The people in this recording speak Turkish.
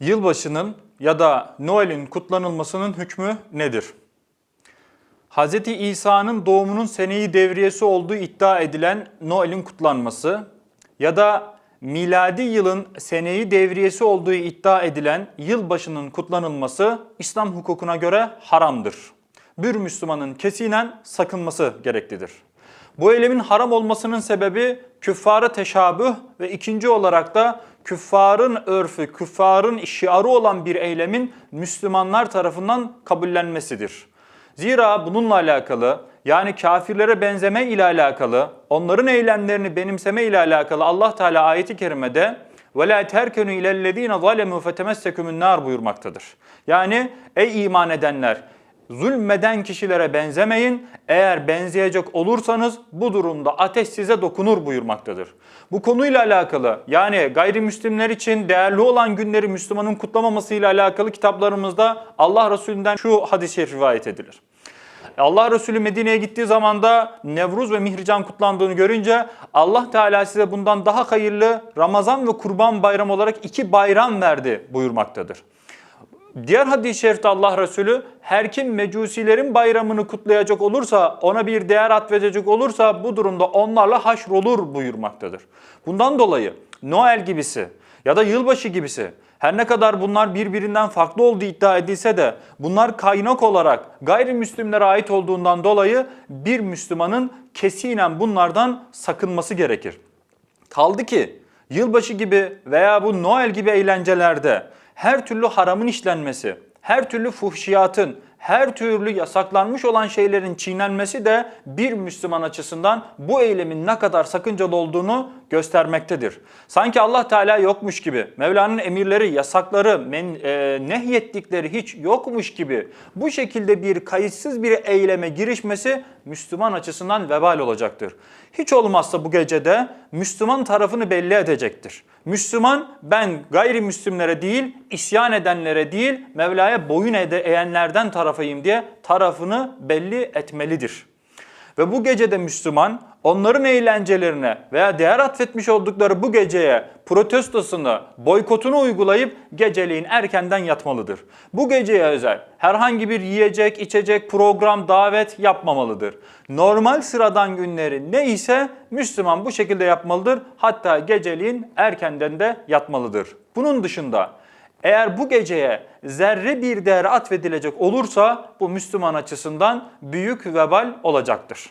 Yılbaşının ya da Noel'in kutlanılmasının hükmü nedir? Hz. İsa'nın doğumunun seneyi devriyesi olduğu iddia edilen Noel'in kutlanması ya da miladi yılın seneyi devriyesi olduğu iddia edilen yılbaşının kutlanılması İslam hukukuna göre haramdır. Bir Müslümanın kesinen sakınması gereklidir. Bu eylemin haram olmasının sebebi küffara teşabüh ve ikinci olarak da küffarın örfü, küffarın şiarı olan bir eylemin Müslümanlar tarafından kabullenmesidir. Zira bununla alakalı yani kafirlere benzeme ile alakalı, onların eylemlerini benimseme ile alakalı Allah Teala ayeti kerimede وَلَا تَرْكَنُوا اِلَى الَّذ۪ينَ ظَلَمُوا فَتَمَسَّكُمُ النَّارِ buyurmaktadır. Yani ey iman edenler zulmeden kişilere benzemeyin. Eğer benzeyecek olursanız bu durumda ateş size dokunur buyurmaktadır. Bu konuyla alakalı yani gayrimüslimler için değerli olan günleri Müslümanın kutlamamasıyla alakalı kitaplarımızda Allah Resulü'nden şu hadis-i rivayet edilir. Allah Resulü Medine'ye gittiği zaman da Nevruz ve Mihrican kutlandığını görünce Allah Teala size bundan daha hayırlı Ramazan ve Kurban bayramı olarak iki bayram verdi buyurmaktadır. Diğer hadis-i şerifte Allah Resulü her kim mecusilerin bayramını kutlayacak olursa, ona bir değer atfedecek olursa bu durumda onlarla haşrolur buyurmaktadır. Bundan dolayı Noel gibisi ya da yılbaşı gibisi her ne kadar bunlar birbirinden farklı olduğu iddia edilse de bunlar kaynak olarak gayrimüslimlere ait olduğundan dolayı bir Müslümanın kesinen bunlardan sakınması gerekir. Kaldı ki yılbaşı gibi veya bu Noel gibi eğlencelerde her türlü haramın işlenmesi, her türlü fuhşiyatın, her türlü yasaklanmış olan şeylerin çiğnenmesi de bir Müslüman açısından bu eylemin ne kadar sakıncalı olduğunu göstermektedir. Sanki Allah Teala yokmuş gibi, Mevla'nın emirleri, yasakları, men, e, nehyettikleri hiç yokmuş gibi bu şekilde bir kayıtsız bir eyleme girişmesi Müslüman açısından vebal olacaktır. Hiç olmazsa bu gecede Müslüman tarafını belli edecektir. Müslüman ben gayrimüslimlere değil, isyan edenlere değil, Mevla'ya boyun eğenlerden tarafıyım diye tarafını belli etmelidir. Ve bu gecede Müslüman onların eğlencelerine veya değer atfetmiş oldukları bu geceye protestosunu, boykotunu uygulayıp geceliğin erkenden yatmalıdır. Bu geceye özel herhangi bir yiyecek, içecek, program, davet yapmamalıdır. Normal sıradan günleri ne ise Müslüman bu şekilde yapmalıdır. Hatta geceliğin erkenden de yatmalıdır. Bunun dışında eğer bu geceye zerre bir değer atfedilecek olursa bu Müslüman açısından büyük vebal olacaktır.